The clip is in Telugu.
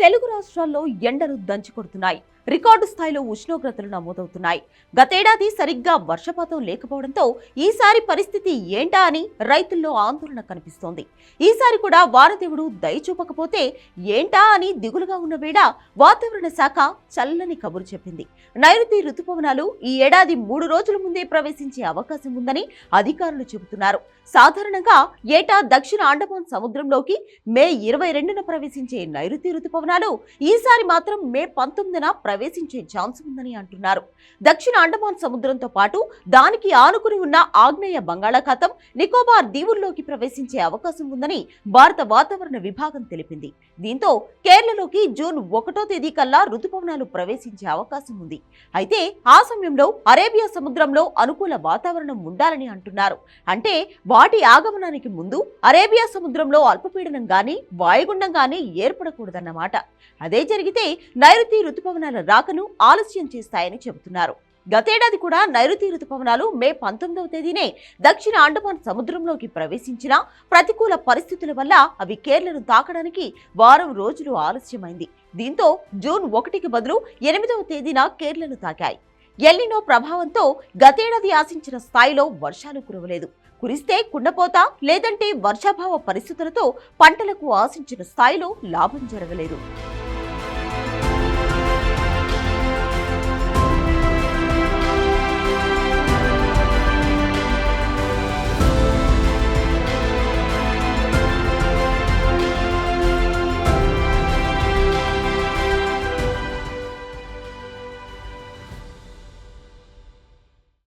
తెలుగు రాష్ట్రాల్లో ఎండలు దంచి కొడుతున్నాయి రికార్డు స్థాయిలో ఉష్ణోగ్రతలు నమోదవుతున్నాయి. గతేడాది సరిగ్గా వర్షపాతం లేకపోవడంతో ఈసారి పరిస్థితి ఏంటా అని రైతుల్లో ఆందోళన కనిపిస్తోంది. ఈసారి కూడా వారదేవుడు దయ చూపకపోతే ఏంటా అని దిగులుగా ఉన్న వేళ వాతావరణ శాఖ చల్లని కబురు చెప్పింది. నైరుతి రుతుపవనాలు ఈ ఏడాది మూడు రోజుల ముందే ప్రవేశించే అవకాశం ఉందని అధికారులు చెబుతున్నారు. సాధారణంగా ఏటా దక్షిణ అండమాన్ సముద్రంలోకి మే ఇరవై రెండున ప్రవేశించే నైరుతి రుతుపవనాలు ఈసారి మాత్రం మే పంతొమ్మిదిన ప్రవేశించే ఛాన్స్ ఉందని అంటున్నారు. దక్షిణ అండమాన్ సముద్రంతో పాటు దానికి ఆనుకుని ఉన్న ఆగ్నేయ బంగాళాఖాతం నికోబార్ దీవుల్లోకి ప్రవేశించే అవకాశం ఉందని భారత వాతావరణ విభాగం తెలిపింది. దీంతో కేరళలోకి జూన్ ఒకటో తేదీ కల్లా రుతుపవనాలు ప్రవేశించే అవకాశం ఉంది. అయితే ఆ సమయంలో అరేబియా సముద్రంలో అనుకూల వాతావరణం ఉండాలని అంటున్నారు. అంటే వాటి ఆగమనానికి ముందు అరేబియా సముద్రంలో అల్పపీడనం గాని వాయుగుండం గాని ఏర్పడకూడదన్నమాట. అదే జరిగితే నైరుతి రుతుపవనాల రాకను ఆలస్యం చేస్తాయని చెబుతున్నారు. గతేడాది కూడా నైరుతి రుతుపవనాలు మే పంతొమ్మిదవ తేదీనే దక్షిణ అండమాన్ సముద్రంలోకి ప్రవేశించిన ప్రతికూల పరిస్థితుల వల్ల అవి కేరళను తాకడానికి వారం రోజులు ఆలస్యమైంది. దీంతో జూన్ ఒకటికి బదులు ఎనిమిదవ తేదీన కేరళను తాకాయి. ఎల్లినో ప్రభావంతో గతేడాది ఆశించిన స్థాయిలో వర్షాలు కురవలేదు. కురిస్తే కుండపోత లేదంటే వర్షాభావ పరిస్థితులతో పంటలకు ఆశించిన స్థాయిలో లాభం జరగలేదు.